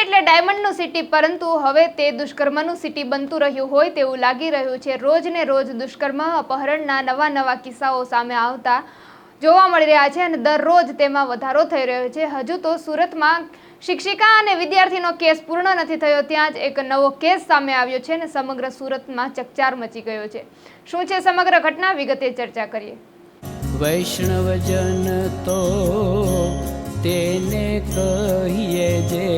એટલે ડાયમંડનું સિટી, પરંતુ હવે તે દુષ્કર્મનું સિટી બનતું રહ્યું હોય તેવું લાગી રહ્યું છે. રોજ ને રોજ દુષ્કર્મ, અપહરણના નવા નવા કિસ્સાઓ સામે આવતા જોવા મળી રહ્યા છે અને દરરોજ તેમાં વધારો થઈ રહ્યો છે. હજુ તો સુરતમાં શિક્ષિકા અને વિદ્યાર્થીનો કેસ પૂર્ણ નથી થયો, ત્યાં જ એક નવો કેસ સામે આવ્યો છે અને સમગ્ર સુરતમાં ચકચાર મચી ગયો છે. શું છે સમગ્ર ઘટના? વિગતે ચર્ચા કરીએ. વૈષ્ણવજન તો તેને કહીએ જે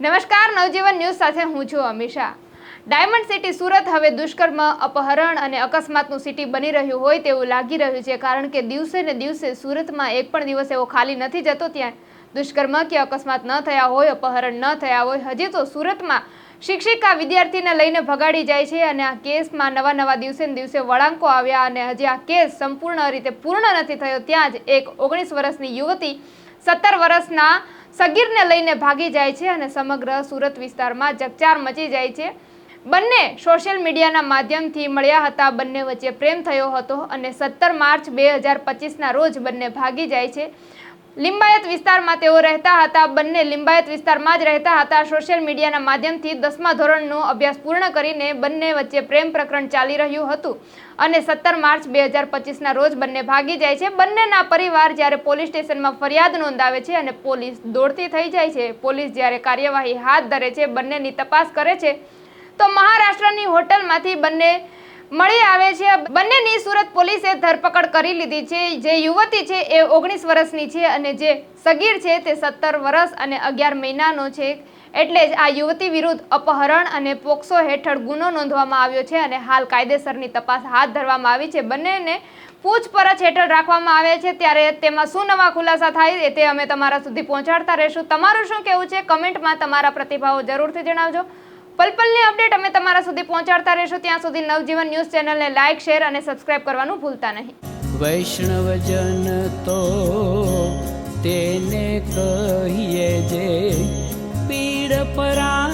નમસ્કાર, નવજીવન ન્યૂઝ સાથે હું છું અમિશા ડાયમંડ સિટી સુરત હવે દુષ્કર્મ, અપહરણ અને અકસ્માતનું સિટી બની રહ્યું હોય તેવું લાગી રહ્યું છે, કારણ કે દિવસે ને દિવસે સુરતમાં એક પણ દિવસ એવો ખાલી નથી જતો ત્યાં. દુષ્કર્મ કે અકસ્માત ન થયા હોય, અપહરણ ન થયા હોય, હજી તો સુરતમાં શિક્ષિકા વિદ્યાર્થીને લઈને ભગાડી જાય છે અને આ કેસમાં નવા નવા દિવસે દિવસે વળાંકો આવ્યા અને હજી આ કેસ સંપૂર્ણ રીતે પૂર્ણ નથી થયો, ત્યાં જ એક ઓગણીસ વર્ષની યુવતી સત્તર વર્ષના સગીરને લઈને ભાગી જાય છે અને સમગ્ર સુરત વિસ્તારમાં ચકચાર મચી જાય છે. બંને સોશિયલ મીડિયાના માધ્યમથી મળ્યા હતા. બંને વચ્ચે પ્રેમ થયો હતો અને સત્તર માર્ચ બે હજાર પચીસના રોજ બંને ભાગી જાય છે. લિંબાયત વિસ્તારમાં તેઓ રહેતા હતા. બંને લિંબાયત વિસ્તારમાં જ રહેતા હતા. સોશિયલ મીડિયાના માધ્યમથી દસમા ધોરણનો અભ્યાસ પૂર્ણ કરીને બંને વચ્ચે પ્રેમ પ્રકરણ ચાલી રહ્યું હતું અને સત્તર માર્ચ બે હજાર પચીસના રોજ બંને ભાગી જાય છે. બંનેના પરિવાર જ્યારે પોલીસ સ્ટેશનમાં ફરિયાદ નોંધાવે છે અને પોલીસ દોડતી થઈ જાય છે, પોલીસ જ્યારે કાર્યવાહી હાથ ધરે છે, બંનેની તપાસ કરે છે, તો મહારાષ્ટ્રની હોટલમાંથી બંને મળી આવે છે. બંનેની સુરત પોલીસે ધરપકડ કરી લીધી છે. જે યુવતી છે એ ઓગણીસ વર્ષની છે અને જે સગીર છે તે સત્તર વર્ષ અને અગિયાર મહિનાનો છે. એટલે જ આ યુવતી વિરુદ્ધ અપહરણ અને પોક્સો હેઠળ ગુનો નોંધવામાં આવ્યો છે અને હાલ કાયદેસરની તપાસ હાથ ધરવામાં આવી છે. બંનેને પૂછપરછ હેઠળ રાખવામાં આવે છે. ત્યારે તેમાં શું નવા ખુલાસા થાય તે અમે તમારા સુધી પહોંચાડતા રહેશું. તમારું શું કહેવું છે? કમેન્ટમાં તમારા પ્રતિભાવો જરૂરથી જણાવજો. પલપલની અપડેટ અમે તમારા સુધી પહોંચાડતા રહેશું. ત્યાં સુધી નવજીવન ન્યૂઝ ચેનલને લાઇક શેર અને સબસ્ક્રાઇબ કરવાનું ભૂલતા નહીં. વૈષ્ણવજન તો તેને કહીએ જે પીડ પરા